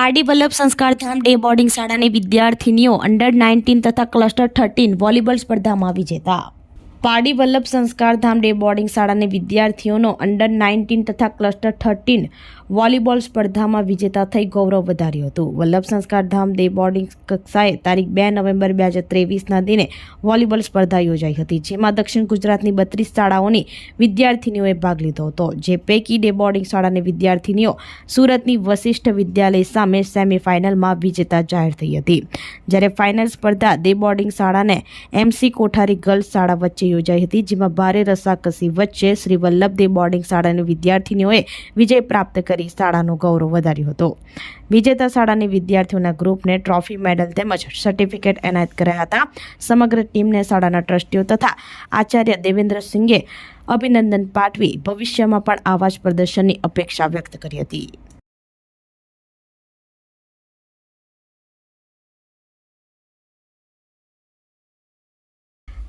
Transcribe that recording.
Pardi Vallabh Sanskardham day boarding શાળાની વિદ્યાર્થીનીઓ under nineteen તથા ક્લસ્ટર થર્ટીન વોલીબોલ સ્પર્ધામાં વિજેતા. પારડી વલ્લભ સંસ્કારધામ ડે બોર્ડિંગ શાળાની વિદ્યાર્થીઓનો અંડર નાઇન્ટીન તથા ક્લસ્ટર થર્ટીન વોલીબોલ સ્પર્ધામાં વિજેતા થઈ ગૌરવ વધાર્યું હતું. વલ્લભ સંસ્કારધામ ડે બોર્ડિંગ કક્ષાએ તારીખ બે નવેમ્બર બે હજાર ત્રેવીસના દિને વોલીબોલ સ્પર્ધા યોજાઈ હતી, જેમાં દક્ષિણ ગુજરાતની બત્રીસ શાળાઓની વિદ્યાર્થીનીઓએ ભાગ લીધો હતો. જે પૈકી ડે બોર્ડિંગ શાળાની વિદ્યાર્થીનીઓ સુરતની વશિષ્ઠ વિદ્યાલય સામે સેમીફાઇનલમાં વિજેતા જાહેર થઈ હતી. જ્યારે ફાઇનલ સ્પર્ધા ડે બોર્ડિંગ શાળાને એમસી કોઠારી ગર્લ્સ શાળા વચ્ચે યોજાઈ હતી, જેમાં ભારે રસાકસી વચ્ચે શ્રી વલ્લભદેવ બોર્ડિંગ શાળાની વિદ્યાર્થીનીઓએ વિજય પ્રાપ્ત કરી શાળાનું ગૌરવ વધાર્યું હતું. વિજેતા શાળાની વિદ્યાર્થીઓના ગ્રુપને ટ્રોફી, મેડલ તેમજ સર્ટિફિકેટ એનાયત કર્યા હતા. સમગ્ર ટીમને શાળાના ટ્રસ્ટીઓ તથા આચાર્ય દેવેન્દ્ર સિંઘે અભિનંદન પાઠવી ભવિષ્યમાં પણ આવા જ પ્રદર્શનની અપેક્ષા વ્યક્ત કરી હતી.